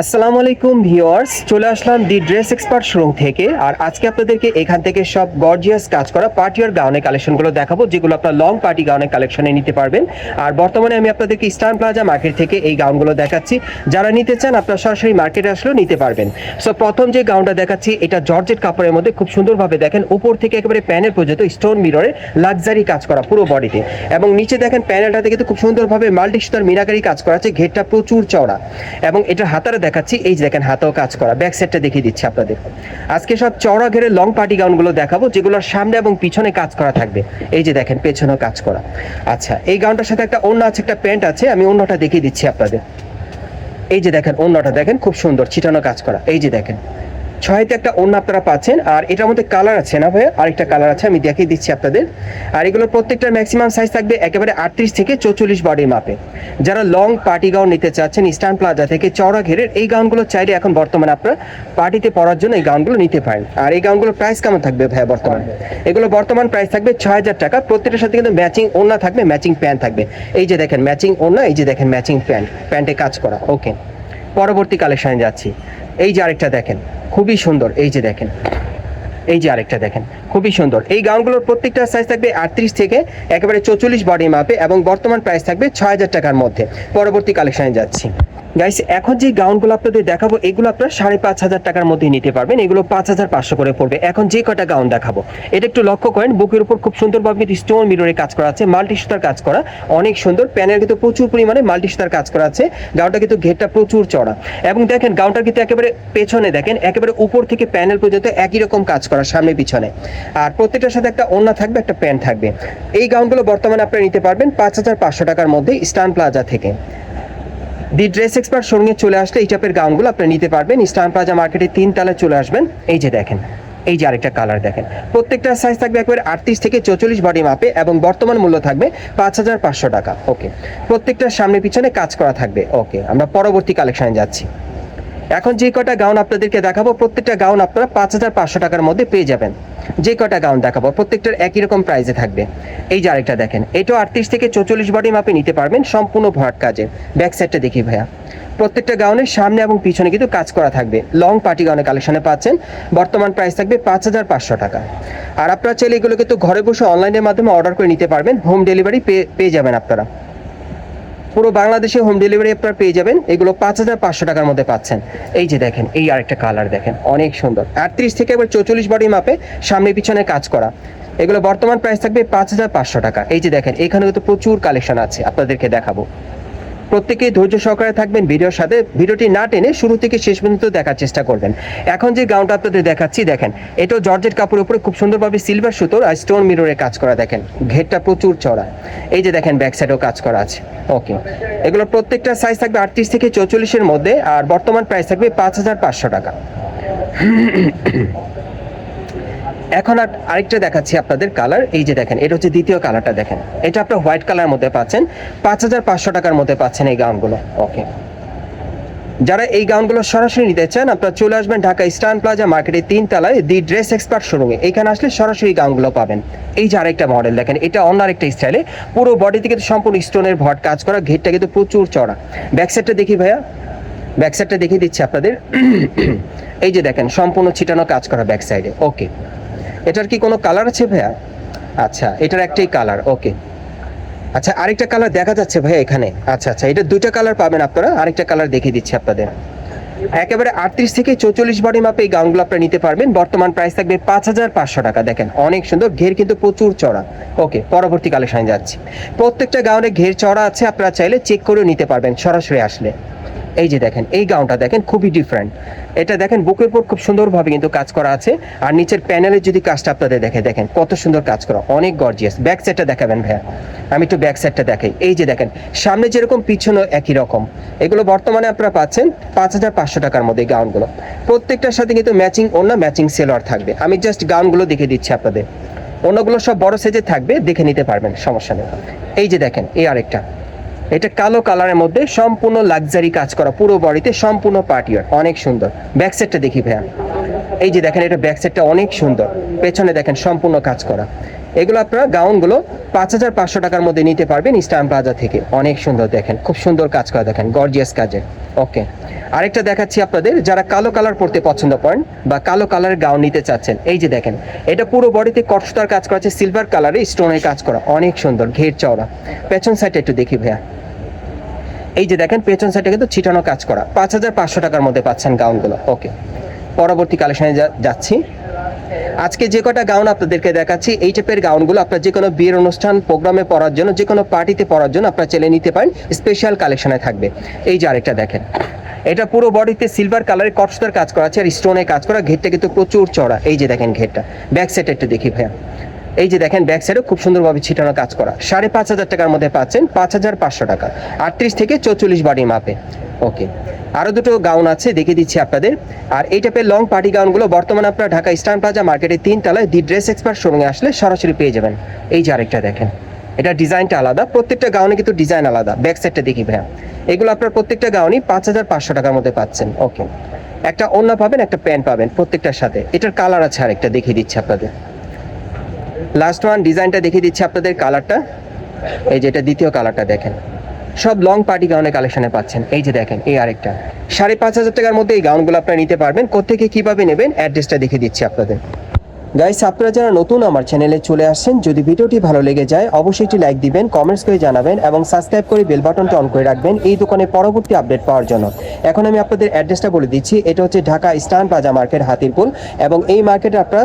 আসসালামু আলাইকুম ভিউয়ার্স, চলে আসলাম দি ড্রেস এক্সপার্ট শোরুম থেকে। আর আজকে আপনাদেরকে এখান থেকে সব গর্জিয়াস কাজ করা পার্টিয়ার গাউনের কালেকশনগুলো দেখাবো, যেগুলো আপনার লং পার্টি গাউনের কালেকশনে নিতে পারবেন। আর বর্তমানে আমি আপনাদেরকে ইস্টার্ন প্লাজা মার্কেট থেকে এই গাউনগুলো দেখাচ্ছি। যারা নিতে চান, আপনারা সরাসরি মার্কেটে আসলেও নিতে পারবেন। সো প্রথম যে গাউনটা দেখাচ্ছি, এটা জর্জেট কাপড়ের মধ্যে খুব সুন্দরভাবে দেখেন, উপর থেকে একেবারে প্যানেল পর্যন্ত স্টোন মিররে লাক্সারি কাজ করা পুরো বডিতে। এবং নিচে দেখেন প্যানেলটাতে কিন্তু খুব সুন্দরভাবে মাল্টি সুতার মিনাকারি কাজ করা আছে, ঘেরটা প্রচুর চওড়া। এবং এটা হাতারে দেখাচ্ছি, এই যে দেখেন, হাতেও কাজ করা। ব্যাক সাইডটা দেখিয়ে দিচ্ছি আপনাদের। আজকে সব চওড়া ঘেরে লং পার্টি গাউনগুলো দেখাবো, যেগুলোর সামনে এবং পিছনে কাজ করা থাকবে। এই যে দেখেন, পেছনেও কাজ করা। আচ্ছা এই গাউনটার সাথে একটা অন্য আছে, একটা প্যান্ট আছে, আমি অন্যটা দেখিয়ে দিচ্ছি আপনাদের। এই যে দেখেন, অন্যটা দেখেন, খুব সুন্দর, ছিটানো কাজ করা। এই যে দেখেন ছয়তে একটা অন্য আপনারা পাচ্ছেন, আর এটার মধ্যে কালার আছে না ভাইয়া? আরেকটা কালার আছে, আমি দেখিয়ে দিচ্ছি আপনাদের। আর এগুলোর প্রত্যেকটার ম্যাক্সিমাম সাইজ থাকবে একেবারে আটত্রিশ থেকে চৌচল্লিশ বডির মাপে যারা লং পার্টি গাউন নিতে চাচ্ছেন ইস্টার্ন প্লাজা থেকে চওড়া ঘেরের, এই গাউনগুলো চাইলে এখন বর্তমানে আপনারা পার্টিতে পরার জন্য এই গাউনগুলো নিতে পারেন। আর এই গাউনগুলোর প্রাইস কেমন থাকবে ভাইয়া বর্তমানে? এগুলো বর্তমান প্রাইস থাকবে ছয় হাজার টাকা। প্রত্যেকটার সাথে কিন্তু ম্যাচিং ওড়না থাকবে ম্যাচিং প্যান্ট থাকবে। এই যে দেখেন ম্যাচিং ওড়না, এই যে দেখেন ম্যাচিং প্যান্ট প্যান্টে কাজ করা। ওকে পরবর্তী কালেকশনে যাচ্ছি। এই যে আরেকটা দেখেন, খুবই সুন্দর, এই যে দেখেন, এই যে আরেকটা দেখেন, খুবই সুন্দর। এই গাউনগুলোর প্রত্যেকটা সাইজ থাকবে আটত্রিশ থেকে একেবারে চৌচল্লিশ বডি মাপে এবং বর্তমান প্রাইস থাকবে ছয় হাজার টাকার মধ্যে। পরবর্তী কালেকশানে যাচ্ছি। গাইস এখন যে গাউনগুলো আপনাদের দেখাবো, এগুলো আপনারা সাড়ে পাঁচ হাজার টাকার মধ্যে নিতে পারবেন। এগুলো পাঁচ হাজার পাঁচশো করে পড়বে। এখন যে কটা গাউন দেখাবো, এটা একটু লক্ষ্য করেন, বুকের উপর খুব সুন্দরভাবে কিন্তু স্টোন মিররে কাজ করা আছে মাল্টি সুতার কাজ করা, অনেক সুন্দর। প্যানের কিন্তু প্রচুর পরিমাণে মাল্টি সুতার কাজ করা আছে। গাউনটা কিন্তু ঘেরটা প্রচুর চড়া এবং দেখেন গাউনটা কিন্তু একেবারে পেছনে দেখেন, একেবারে উপর থেকে প্যানেল পর্যন্ত একই রকম কাজ করা, সামনে পিছনে। আর প্রত্যেকটার সাথে একটা ওড়না থাকবে, একটা প্যান্ট থাকবে। এই গাউনগুলো বর্তমানে আপনারা নিতে পারবেন পাঁচ হাজার পাঁচশো টাকার মধ্যে স্টান প্লাজা থেকে। দি ড্রেস এক্সপার্ট শোরুমে চলে আসলে এই টাইপের গাউনগুলো আপনি নিতে পারবেন। ইস্টার্ন প্লাজা মার্কেটে তিন তালে চলে আসবেন। এই যে দেখেন, এই যে আরেকটা কালার দেখেন। প্রত্যেকটা সাইজ থাকবে একবারে আটত্রিশ থেকে চৌচল্লিশ বডি মাপে এবং বর্তমান মূল্য থাকবে পাঁচ হাজার পাঁচশো টাকা। ওকে প্রত্যেকটার সামনে পিছনে কাজ করা থাকবে। ওকে আমরা পরবর্তী কালেকশানে যাচ্ছি। এখন যে কটা গাউন আপনাদেরকে দেখাবো, প্রত্যেকটা গাউন আপনারা পাঁচ হাজার পাঁচশো টাকার মধ্যে পেয়ে যাবেন। যে কটা গাউন দেখাবো, প্রত্যেকটার একই রকম প্রাইসে থাকবে। এই যে আরেকটা দেখেন, এটাও আটত্রিশ থেকে চৌচল্লিশ বডি মাপে নিতে পারবেন সম্পূর্ণ ভরাট কাজে। ব্যাক সাইডটা দেখি ভাইয়া। প্রত্যেকটা গাউনের সামনে এবং পিছনে কিন্তু কাজ করা থাকবে। লং পার্টি গাউনের কালেকশনে পাচ্ছেন, বর্তমান প্রাইস থাকবে পাঁচ হাজার পাঁচশো টাকা। আর আপনারা চাইলে এগুলো কিন্তু ঘরে বসে অনলাইনের মাধ্যমে অর্ডার করে নিতে পারবেন হোম ডেলিভারি পেয়ে যাবেন আপনারা। পুরো বাংলাদেশে হোম ডেলিভারি আপনারা পেয়ে যাবেন। এগুলো পাঁচ হাজার পাঁচশো টাকার মধ্যে পাচ্ছেন। এই যে দেখেন, এই আরেকটা কালার দেখেন, অনেক সুন্দর। আটত্রিশ থেকে এবার চৌচল্লিশ বডি মাপে সামনে পিছনে কাজ করা। এগুলো বর্তমান প্রাইস থাকবে পাঁচ হাজার পাঁচশো টাকা। এই যে দেখেন এখানে তো প্রচুর কালেকশন আছে, আপনাদেরকে দেখাবো। প্রত্যেকেই ধৈর্য সহকারে থাকবেন ভিডিওর সাথে। ভিডিওটি না টেনে শুরু থেকে শেষ পর্যন্ত দেখার চেষ্টা করবেন। এখন যে গাউনটা আপনাদের দেখাচ্ছি, দেখেন, এটাও জর্জেট কাপড়ের উপরে খুব সুন্দরভাবে সিলভার সুতোর আর স্টোন মিররে কাজ করা, দেখেন, ঘেরটা প্রচুর চড়া এই যে দেখেন ব্যাক সাইডেও কাজ করা আছে। ওকে এগুলো প্রত্যেকটা সাইজ থাকবে আটত্রিশ থেকে চৌচল্লিশের মধ্যে আর বর্তমান প্রাইস থাকবে পাঁচ হাজার পাঁচশো টাকা। এখন আর আরেকটা দেখাচ্ছি আপনাদের কালার এই যে দেখেন, এটা হচ্ছে দ্বিতীয় কালারটা দেখেন। এটা আপনার হোয়াইট কালার মধ্যে পাচ্ছেন, পাঁচ হাজার পাঁচশো টাকার মধ্যে পাচ্ছেন এই গাউনগুলো ওকে যারা এই গাউনগুলো সরাসরি নিতে চান, আপনারা চলে আসবেন ঢাকা স্টান প্লাজা মার্কেটের তলায় দি ড্রেস এক্সপার্ট শোরুমে এখানে আসলে সরাসরি গাউনগুলো পাবেন। এই যে আরেকটা মডেল দেখেন, এটা অন্য আরেকটা স্টাইলে পুরো বডি থেকে সম্পূর্ণ স্টোনের ভট কাজ করা, ঘেরটা কিন্তু প্রচুর চড়া ব্যাক সাইডটা দেখি ভাইয়া। ব্যাক সাইডটা দেখিয়ে দিচ্ছি আপনাদের। এই যে দেখেন, সম্পূর্ণ ছিটানো কাজ করা ব্যাক সাইডে ওকে এটার কি কোনো কালার আছে ভাইয়া? আচ্ছা এটার একটাই কালার ওকে আচ্ছা আরেকটা কালার দেখা যাচ্ছে ভাইয়া এখানে। আচ্ছা আচ্ছা এটা দুইটা কালার পাবেন আপনারা, আরেকটা কালার দেখিয়ে দিচ্ছি আপনাদের। একেবারে আটত্রিশ থেকে চৌচল্লিশ বডি মাপে এই গাউনগুলো আপনারা নিতে পারবেন, বর্তমান প্রাইস থাকবে পাঁচ হাজার পাঁচশো টাকা, দেখেন, অনেক সুন্দর, ঘের কিন্তু প্রচুর চড়া। ওকে পরবর্তী কালেকশনে যাচ্ছি। প্রত্যেকটা গাউনে ঘের চড়া আছে, আপনারা চাইলে চেক করেও নিতে পারবেন, সরাসরি আসলে। এই যে দেখেন, এই গাউনটা দেখেন খুবই ডিফারেন্ট এটা দেখেন, বুকের উপর খুব সুন্দরভাবে কিন্তু কাজ করা আছে। আর নিচের প্যানেলের যদি কাজটা আপনাদের দেখে, দেখেন কত সুন্দর কাজ করা, অনেক গর্জিয়াস ব্যাক সাইডটা দেখাবেন ভাইয়া। আমি একটু ব্যাক সাইডটা দেখাই। এই যে দেখেন, সামনে যেরকম পিছনে একই রকম। এগুলো বর্তমানে আপনারা পাচ্ছেন পাঁচ হাজার পাঁচশো টাকার মধ্যে গাউনগুলো। প্রত্যেকটার সাথে কিন্তু ম্যাচিং অন্য ম্যাচিং সেলোয়ার থাকবে। আমি জাস্ট গাউনগুলো দেখে দিচ্ছি আপনাদের। অন্যগুলো সব বড় সাইজে থাকবে, দেখে নিতে পারবেন, সমস্যা নেই। এই যে দেখেন, এই আরেকটা। এটা কালো কালারের মধ্যে সম্পূর্ণ লাক্সারি কাজ করা, পুরো বডিতে সম্পূর্ণ পার্টিয়ার অনেক সুন্দর। ব্যাক সাইডটা দেখি ভাইয়া। এই যে দেখেন, এটা ব্যাক সাইডটা অনেক সুন্দর। পেছনে দেখেন, সম্পূর্ণ কাজ করা। এগুলো আপনারা গাউনগুলো পাঁচ হাজার পাঁচশো টাকার মধ্যে নিতে পারবেন ইস্টার্ন প্লাজা থেকে। অনেক সুন্দর দেখেন, খুব সুন্দর কাজ করা দেখেন, গর্জিয়াস কাজে। ওকে। আরেকটা দেখাচ্ছি আপনাদের, যারা কালো কালার পরতে পছন্দ করেন বা কালো কালারের গাউন নিতে চাচ্ছেন, এই যে দেখেন, এটা পুরো বডিতে কটসুতার কাজ করা আছে, সিলভার কালারে স্টোনের কাজ করা, অনেক সুন্দর, ঘের চওড়া। পেছন সাইডটা একটু দেখি ভাইয়া। এই যে দেখেন, পেছন সাইডে কিন্তু ছিটানো কাজ করা। পাঁচ হাজার পাঁচশো টাকার মধ্যে পাচ্ছেন গাউনগুলো। ওকে। পরবর্তী কালেকশনে যাচ্ছি। আজকে যে কটা গাউন আপনাদেরকে দেখাচ্ছি, এই টাইপের গাউনগুলো আপনার যে কোনো বিয়ের অনুষ্ঠান, প্রোগ্রামে পরার জন্য, যে কোনো পার্টিতে পরার জন্য আপনারা চেলে নিতে পারেন। স্পেশাল কালেকশনে থাকবে। এই যে আরেকটা দেখেন। এটা পুরো বডিতে সিলভার কালারের কটসুতার কাজ করা আছে, আর স্টোনে কাজ করা। ঘেরটা কিন্তু প্রচুর চড়া এই যে দেখেন ঘেরটা। ব্যাক সাইড একটু দেখি ভাইয়া। এই যে দেখেন ব্যাক সাইডে খুব সুন্দরভাবে ছিটানো কাজ করা। সাড়ে পাঁচ হাজার টাকার মধ্যে পাচ্ছেন পাঁচ হাজার পাঁচশো টাকা। আটত্রিশ থেকে চৌচল্লিশ বাড়ি মাপে। ওকে আরও দুটো গাউন আছে, দেখিয়ে দিচ্ছি আপনাদের। আর এই টাইপের লং পার্টি গাউনগুলো বর্তমানে আপনারা ঢাকা ইস্টার্ন প্লাজা মার্কেটে তিন তলায় দি ড্রেস এক্সপার্ট শোরুমে আসলে সরাসরি পেয়ে যাবেন। এই যে আরেকটা দেখেন। এটা ডিজাইনটা আলাদা, প্রত্যেকটা গাউনে কিন্তু ডিজাইন আলাদা। ব্যাক সাইডটা দেখি ভাইয়া। এগুলো আপনার প্রত্যেকটা গাউনই পাঁচ হাজার পাঁচশো টাকার মধ্যে পাচ্ছেন। ওকে একটা ওড়না পাবেন, একটা প্যান্ট পাবেন প্রত্যেকটার সাথে। এটার কালার আছে আরেকটা, দেখিয়ে দিচ্ছি আপনাদের। লাস্ট ওয়ান ডিজাইনটা দেখিয়ে দিচ্ছি আপনাদের কালারটা এই যে এটা দ্বিতীয় কালারটা দেখেন। সব লং পার্টি গাউনের কালেকশনে পাচ্ছেন। এই যে দেখেন, এই আরেকটা। সাড়ে পাঁচ হাজার টাকার মধ্যে এই গাউনগুলো আপনারা নিতে পারবেন। কোথেকে কীভাবে নেবেন অ্যাড্রেসটা দেখিয়ে দিচ্ছি আপনাদের। গাইস আপনারা যারা নতুন আমার চ্যানেলে চলে আসছেন, যদি ভিডিওটি ভালো লেগে যায়, অবশ্যই একটি লাইক দিবেন কমেন্টস করে জানাবেন এবং সাবস্ক্রাইব করে বেল বাটনটা অন করে রাখবেন এই দোকানে পরবর্তী আপডেট পাওয়ার জন্য। এখন আমি আপনাদের অ্যাড্রেসটা বলে দিচ্ছি। এটা হচ্ছে Dhaka Eastern Plaza market Hatirpool এবং এই মার্কেটে আপনারা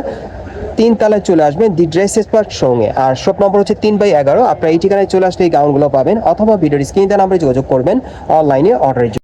তিন তালায় চলে আসবেন দি ড্রেস এক্সপার্ট সঙ্গে। আর শপ নম্বর হচ্ছে তিন বাই এগারো। আপনারা এই ঠিকানায় চলে আসলে এই গাউনগুলো পাবেন, অথবা ভিডিওর স্ক্রিন নাম্বারে যোগাযোগ করবেন, অনলাইনে অর্ডারের জন্য।